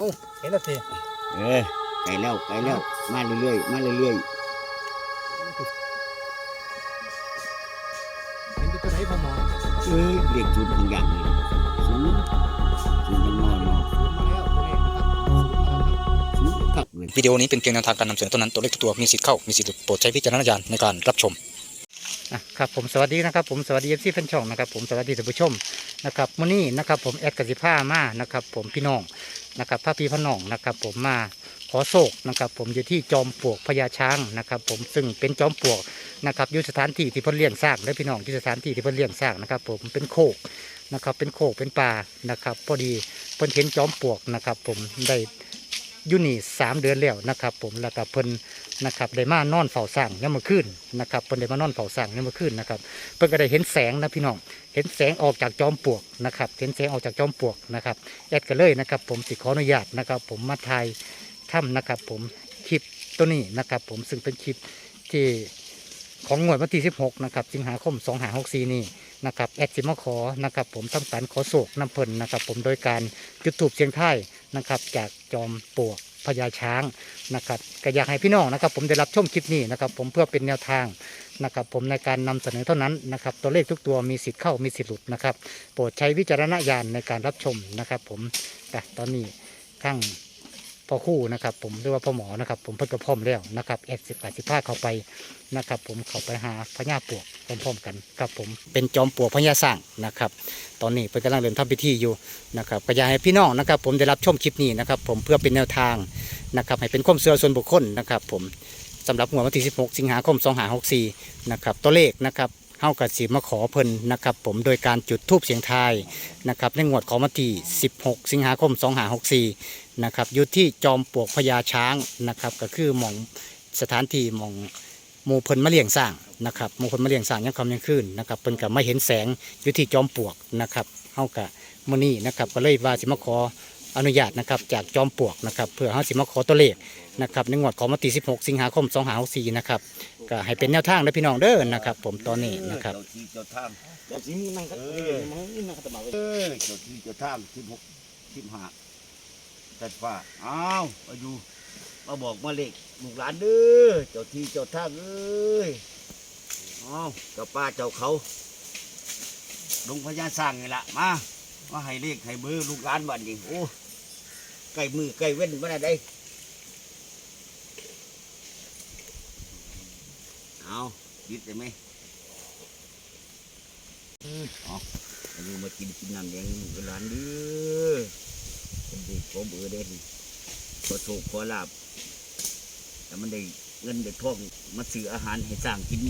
โอ้เห็นแล้วสิเออไก่แล้วไก่แล้วมาเรื่อยๆมาเรื่อยเห็นเป็นตัวไหนพ่อหมอๆเอ้ยเรียกจุดบางอย่างเลยศูนย์ศูนย์ยังนอนเนาะศูนย์มาแล้วตัวเลขนะครับศูนย์มาแล้วครับ ศูนย์คักเลยวิดีโอนี้เป็นเพียงแนวทางการนำเสนอเท่านั้นตัวเลขทุกตัวมีสิทธิ์เข้ามีสิทธิ์หลุดโปรดใช้วิจารณญาณในการรับชมครับผมสวัสดีนะครับผมสวัสดีเอฟซีแฟนช่องนะครับผมสวัสดีท่านผู้ชมนะครับมื้อนี้นะครับผมแอดกสิผ้ามานะครับผมพี่น้อง นะครับพระพีพระนองนะครับ ผมมาขอโศกนะครับ ผมอยู่ที่จอมปลวกพญาช้างนะครับ ผมซึ่งเป็นจอมปลวกนะครับอยู่สถานที่ที่เพิ่นเลี้ยงสร้างและพี่น้องที่สถานที่ที่เพิ่นเลี้ยงสร้างนะครับ ผมเป็นโคกนะครับ เป็นโคกเป็นป่านะครับ พอดีเพิ่นเห็นจอมปลวกนะครับ ผมได้อยุนี่สามเดือนแล้วนะครับ ผมแล้วก็เพิ่น นะครับได้มานอนเฝ้าสร้างเนี่ยามมื่อคืนนะครับเพิ่นได้มานอนเฝ้าสร้างเนี่ยามมื่อคืนนะครับเพิ่นก็ได้เห็นแสงนะพี่น้องเห็นแสงออกจากจอมปลวกนะครับเห็นแสงออกจากจอมปลวกนะครับแอดก็เลยนะครับ ผมสิขออนุญาตนะครับ ผมมาถ่ายถ้ำนะครับ ผมคลิปตัวนี้นะครับ ผมซึ่งเป็นคลิปที่ของงวดวันที่ 16 นะครับ สิงหาคม 2564 นี่นะครับ แอดสิมาขอ นะครับ ผมทำการขอโศกน้ำเพิ่นนะครับ ผมโดยการจุดถูปเสียงไทยนะครับ จากจอมปลวก พญาช้างนะครับก็อยากให้พี่น้องนะครับ ผมได้รับชมคลิปนี้นะครับผมเพื่อเป็นแนวทางนะครับผมในการนำเสนอเท่านั้นนะครับตัวเลขทุกตัวมีสิทธิ์เข้ามีสิทธิ์หลุดนะครับ โปรดใช้วิจารณญาณในการรับชมนะครับ ผมแต่ตอนนี้ข้าง พ่อคู่นะครับ ผมหรือว่าพ่อหมอนะครับ ผมเพิ่งกระพร้อมแล้วนะครับเอดสิบแปดสิบห้าเข้าไปนะครับ ผมเข้าไปหาพญาปวกพร้อมๆกันครับผมเป็นจอมปวกพญาสร้างนะครับ ตอนนี้เพิ่นกำลังเริ่มทำพิธีอยู่นะครับก็อยากให้พี่น้องนะครับ ผมได้รับชมคลิปนี้นะครับ ผมเพื่อเป็นแนวทางนะครับ ให้เป็นความเชื่อส่วนบุคคลนะครับ ผมสำหรับงวดวันที่16 สิงหาคม 2564 นะครับ ตัวเลขนะครับ เฮากับสีมาขอเพิ่นนะครับ ผมโดยการจุดทูบเสียงทายนะครับในงวดของวันที่ 16 สิงหาคม 2564 นะครับอยู่ที่จอมปลวกพญาช้างนะครับก็คือหมองสถานที่หมองหมู่เพิ่นมาเลี้ยงสร้างนะครับหมู่เพิ่นมาเลี้ยงสร้างยังคำยังขึ้นนะครับเพิ่นก็ไม่เห็นแสงอยู่ที่จอมปลวกนะครับเฮากับมื้อนี้นะครับก็เลยว่าสิมาขออนุญาตนะครับจากจอมปลวกนะครับเพื่อเขาสิมาขอตัวเลขนะครับในงวดของวันที่ 16 สิงหาคม 2564 นะครับ ก็ให้เป็นแนวทางนะพี่น้องเด้อนะครับ ผมตอนนี้นะครับ เจ้าที่เจ้าทางเจ้าทีนั่งกันเออ มึงนั่งกันตะมาเออเจ้าที่เจ้าทางสิบหกสิบห้าตัดฟ้าอ้าวมาอยู่มาบอกมาเลขลูกหลานเด้อเจ้าที่เจ้าทางเอ้ยอ้าวเจ้าป้าเจ้าเขาลงพญาสร้างนี่ละมามาให้เลขให้เบอร์ลูกหลานบ้านนี้โอ้ใกล้มือใกล้เว้นวันใด เอายึดได้ไหมเอาอายุมากินกินน้ำแดงกับหลานเด้อเป็นเด็กขอเบอร์เด่นขอโชคขอลาบแต่มันได้เงินได้ทองมาซื้ออาหารให้สร้างกิน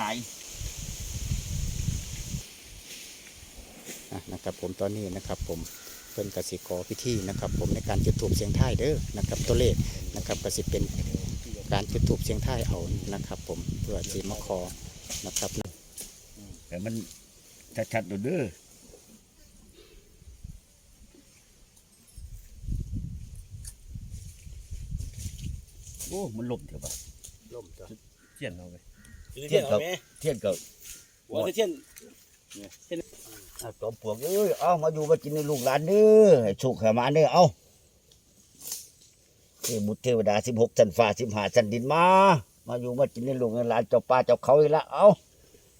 หลายนะครับผมตอนนี้นะครับผมเพิ่นกสิขอพิธีนะครับ ผมในการจุดถูปเสียงท้ายเด้อนะครับ ตัวเลขนะครับกสิเป็น การจุดถูปเสียงท้ายเอานะครับ ผมเพื่อสิมาขอนะครับๆแต่มันชัดๆเด้อโอ้มันลมเถอะปะล่มจ้ะเทียนเอาไปเทียนกับเทียนกับหัวเทียนอะจอมปลวกเอ้ยเอามาอยู่มากินในลูกหลานเด้อให้โชคให้มาเด้อเอา เทบุตรเทวดาสิบหกชั้นฟ้าสิบห้าชั้นดินมา มาอยู่มากินในลูกในหลานเจ้าป่าเจ้าเขาอีกละเอา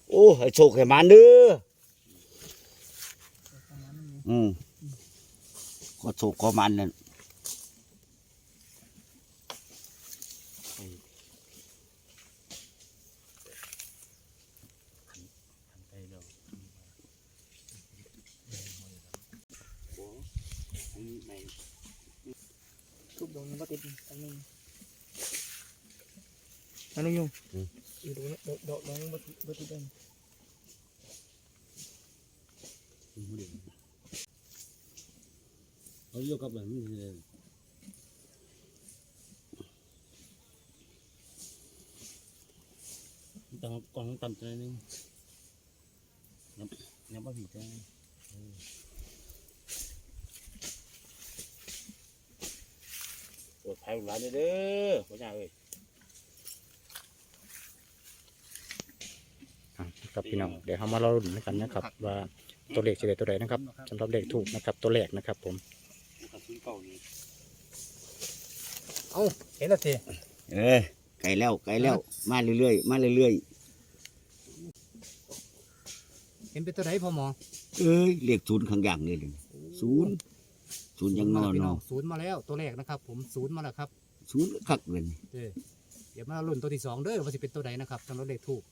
โอ้ให้โชคให้มาเด้ออืมขอโชคขอมันนั่นทุบ โดนมันติดอันนึงอันนึงยุ่งอยู่ตรงนี้ดอกดอก มันมันติดกันเอาโยกกับแบบนี้เลยต้องกองต่ำใจนึงน้ำน้ำบะหมี่ใจปวดภัยหลานเด้อพ่อใหญ่เอ้ยอะครับพี่น้องเดี๋ยวเรามาเราลุ้นกันนะครับ ว่าตัวเลขจะได้ตัวใดนะครับสำหรับเลขถูกนะครับ ตัวแรกนะครับผมขับซื้อเก่านี่เอ้าเห็นแล้วทีเออไกลแล้วไกลแล้วมาเรื่อยๆมาเรื่อยเห็นเป็นตัวไหนพ่อหมอๆเอ้ยเลขศูนย์ข้างอย่างนี่เลยศูนย์ ศูนย์ยังนอนพี่น้อเนาะงศูนย์มาแล้วตัวแรกนะครับ ผมศูนย์มาแล้วครับศูนย์คักเลยเด้อเดี๋ยวมาลุ้นตัวที่สองเด้อว่าจะเป็นตัวใดนะครับสำหรับเลขถูก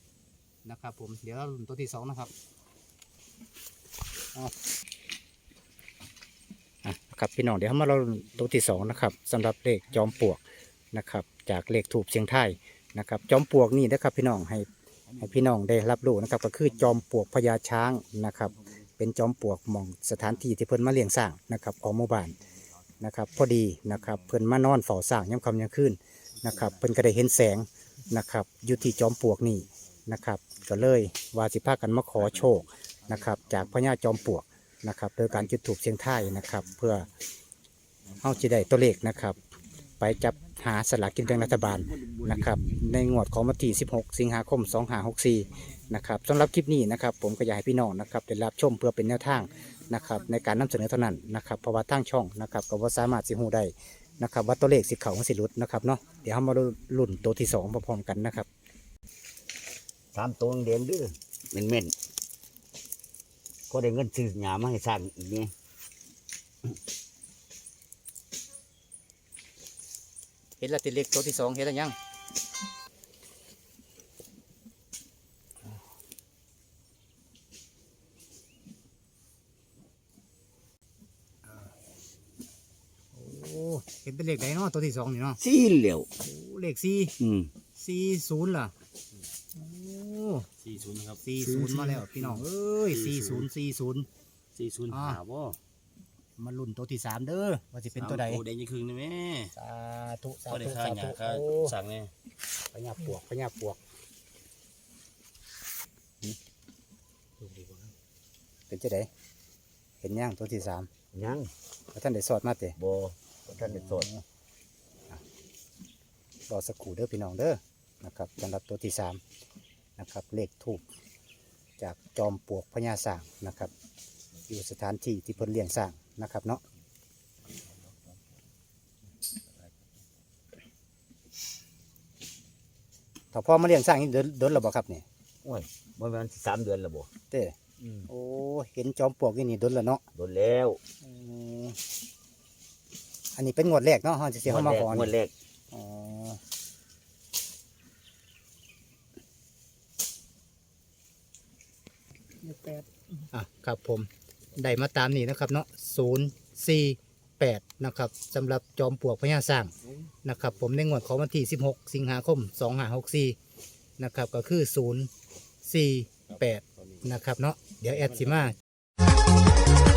นะครับ ผมเดี๋ยวเราลุ้นตัวที่สองนะครับอะครับพี่น้องเดี๋ยวเรามาเราตัวที่สองนะครับสำหรับเลขจอมปลวกนะครับ จากเลขถูกเสียงไทายนะครับ จอมปลวกนี่นะครับ พี่น้องให้ให้พี่น้องได้รับรู้นะครับ ก็คือจอมปลวกพญาช้างนะครับ เป็นจอมปลวกหมองสถานที่ที่เพิ่นมาเลี้ยงสร้างนะครับของหมู่บ้านนะครับ พอดีนะครับเพิ่นมานอนเฝ้าสร้างยามค่ำยามคืนนะครับเพิ่นก็ได้เห็นแสงนะครับอยู่ที่จอมปลวกนี่นะครับ ก็เลยว่าสิพากันมาขอโชคนะครับ จากพญาจอมปลวกนะครับ โดยการจุดถูกเสียงท้ายนะครับ เพื่อเฮาจะได้ตัวเลขนะครับ ไปจับ หาสลากกินแบ่งรัฐบาลนะครับในงวดของวันที่ 16 สิงหาคม 2564 นะครับสำหรับคลิปนี้นะครับผมก็อยากให้พี่น้องนะครับได้รับชมเพื่อเป็นแนวทางนะครับในการนำเสนอเท่านั้นนะครับเพราะว่าทางช่องนะครับก็ว่าสามารถสิฮู้ได้นะครับว่าตัวเลขสิเขาของสิหลุดนะครับเนาะเดี๋ยวเรามาลุ้นตัวที่สองพร้อมๆกันนะครับสามตัวเด่นๆเด้อเม่นๆก็ได้เงินซื้อหยามาให้สร้างอีกนี่ ห็นแล้วติเลขตัวที่สองเห็นแล้วยังโอ้เห็นเป็นเลขไหนเนาะตัวที่สองนี่เนาะสี่เหลียวโอ้เลขสี่อืมสี่ศูนย์ล่ะโอ้สี่ศูนย์นะครับสี่ศูนย์มาแล้วพี่น้องเอ้ยสี่ศูนย์สี่ศูนย์สี่ศูนย์อ่าหาบ่ มาลุ้นตัวที่สามเด้อว่าจะเป็นตัวใดโอ้แดงยี่ครึ่งนี่แม่สาธุสาก็ได้ธุค่าสาหธุยาค่าโอ้สั่งเนี่ยพญาปวกพญาปวกเป็นจะไดเห็นย่างตัวที่สามยังแล้วท่านได้สอดมาเตะบ่บ่ท่านได้สดรอสักครู่เด้อพี่น้องเด้อนะครับสำหรับตัวที่สามนะครับเลขทูบจากจอมปลวกพญาสร้างนะครับ อยู่สถานที่ที่เพิ่นเลี้ยงสร้าง นะครับเนาะถ้าพ่อมาเลี้ยงสร้างนี่เดินเดินหรือเปล่าครับเนี่ยโอ้ยบ่แม่นสิสามเดือนแล้วบ่เต้โอ้เห็นจอมปลวกนี่นี่เดินแล้วเนาะโดนแล้วอืมอันนี้เป็นงวดแรกเนาะเฮาจะเสียเข้ามาก่อนงวดแรกอ๋ออะครับผม ได้มาตามนี้นะครับเนาะศูนย์สี่แปดนะครับสำหรับจอมปลวกพญาสร้างนะครับ ผมในงวดของวันที่ 16 สิงหาคม2564นะครับก็คือ 048 นะครับเนาะเดี๋ยวแอดสิมา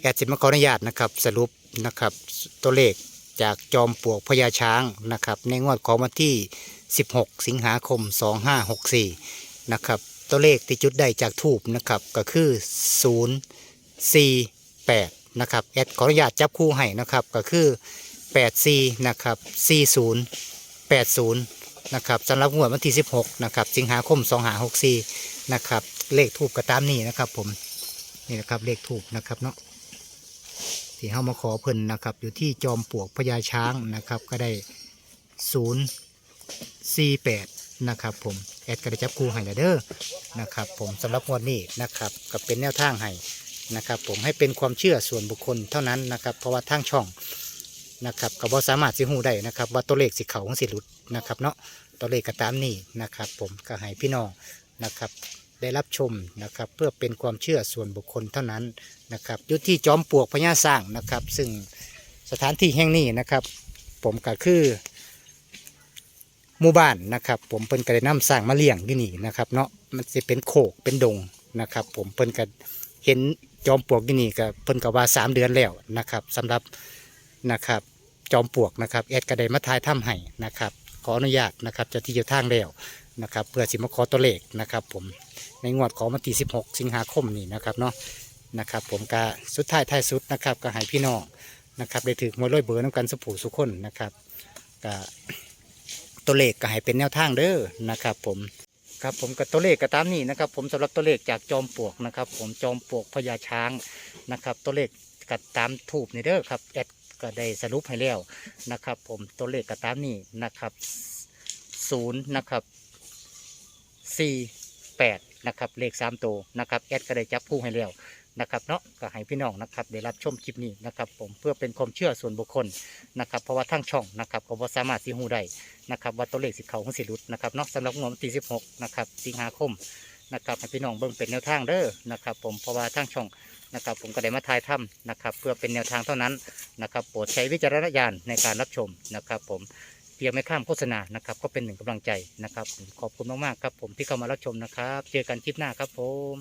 แอดสิมาขออนุญาตนะครับสรุปนะครับตัวเลขจากจอมปลวกพญาช้างนะครับในงวดของวันที่ 16 สิงหาคม 2564 นะครับตัวเลขที่จุดได้จากทูบนะครับก็คือ 048 นะครับแอดขออนุญาตจับคู่ให้นะครับก็คือ 84 นะครับ 40 80 นะครับสำหรับงวดวันที่ 16 นะครับสิงหาคม 2564 นะครับเลขทูบก็ตามนี้นะครับผมนี่นะครับเลขทูบนะครับเนาะ ที่เข้ามาขอเพิ่นนะครับ อยู่ที่จอมปลวกพญาช้างนะครับ ก็ได้ศูนย์สี่แปดนะครับผมแอดก็ได้จับคู่ให้แล้วเด้อนะครับผมสำหรับงวดนี้นะครับก็เป็นแนวทางให้นะครับ ผมให้เป็นความเชื่อส่วนบุคคลเท่านั้นนะครับ เพราะว่าทางช่องนะครับก็บ่สามารถสิหูได้นะครับ ว่าตัวเลขสิเขาของสิหลุดนะครับเนาะตัวเลขก็ตามนี้นะครับ ผมก็ให้พี่น้องนะครับ ได้รับชมนะครับ เพื่อเป็นความเชื่อส่วนบุคคลเท่านั้นนะครับอยู่ที่จอมปลวกพญาสร้างนะครับ ซึ่งสถานที่แห่งนี้นะครับ ผมก็คือหมู่บ้านนะครับ ผมเพิ่นก็ได้นำสร้างมาเลี้ยงที่นี่นะครับ เนาะมันจะเป็นโขกเป็นดงนะครับ ผมเพิ่นก็เห็นจอมปลวกที่นี่ก็เพิ่นก็ว่าสามเดือนแล้วนะครับสำหรับนะครับจอมปลวกนะครับแอดก็ได้มาทายถ้ำให้นะครับ ขออนุญาตนะครับเจะที่เจ้าทางแล้ว นะครับเพื่อสิมาขอตัวเลขนะครับผมในงวดของวันที่16 สิงหาคมนี้นะครับเนาะนะครับผมก็สุดท้ายท้ายสุดนะครับก็ให้พี่น้องนะครับได้ถือมวยร้อยเบอร์น้ำกันสุผูสุขคนนะครับก็ตัวเลขก็ให้เป็นแนวทางเด้อนะครับผมครับผมกับตัวเลขก็ตามนี้นะครับ ผมสำหรับตัวเลขจากจอมปลวกนะครับ ผมจอมปลวกพญาช้างนะครับ ตัวเลขก็ตามถูกนี่เด้อครับแอดก็ได้สรุปให้แล้วนะครับ ผมตัวเลขก็ตามนี้นะครับศูนย์นะครับ สี่แปดนะครับเลขสามตัวนะครับแอดก็ได้จับคู่ให้แล้วนะครับเนาะก็ให้พี่น้องนะครับได้รับชมคลิปนี้นะครับผมเพื่อเป็นความเชื่อส่วนบุคคลนะครับเพราะว่าทั้งช่องนะครับก็บ่สามารถที่หูได้นะครับว่าตัวเลขสิเขาของสิรุดนะครับเนาะสำหรับงวดที่สิบหกนะครับสิงหาคมนะครับให้พี่น้องเบิ่งเป็นแนวทางเด้อนะครับผมเพราะว่าทั้งช่องนะครับผมก็ได้มาทายถ้ำนะครับเพื่อเป็นแนวทางเท่านั้นนะครับโปรดใช้วิจารณญาณในการรับชมนะครับผม พียงไม่ข้ามโฆษณานะครับ ก็เป็นหนึ่งกำลังใจนะครับ ขอบคุณมากๆครับผมที่เข้ามารับชมนะครับ เจอกันคลิปหน้าครับผม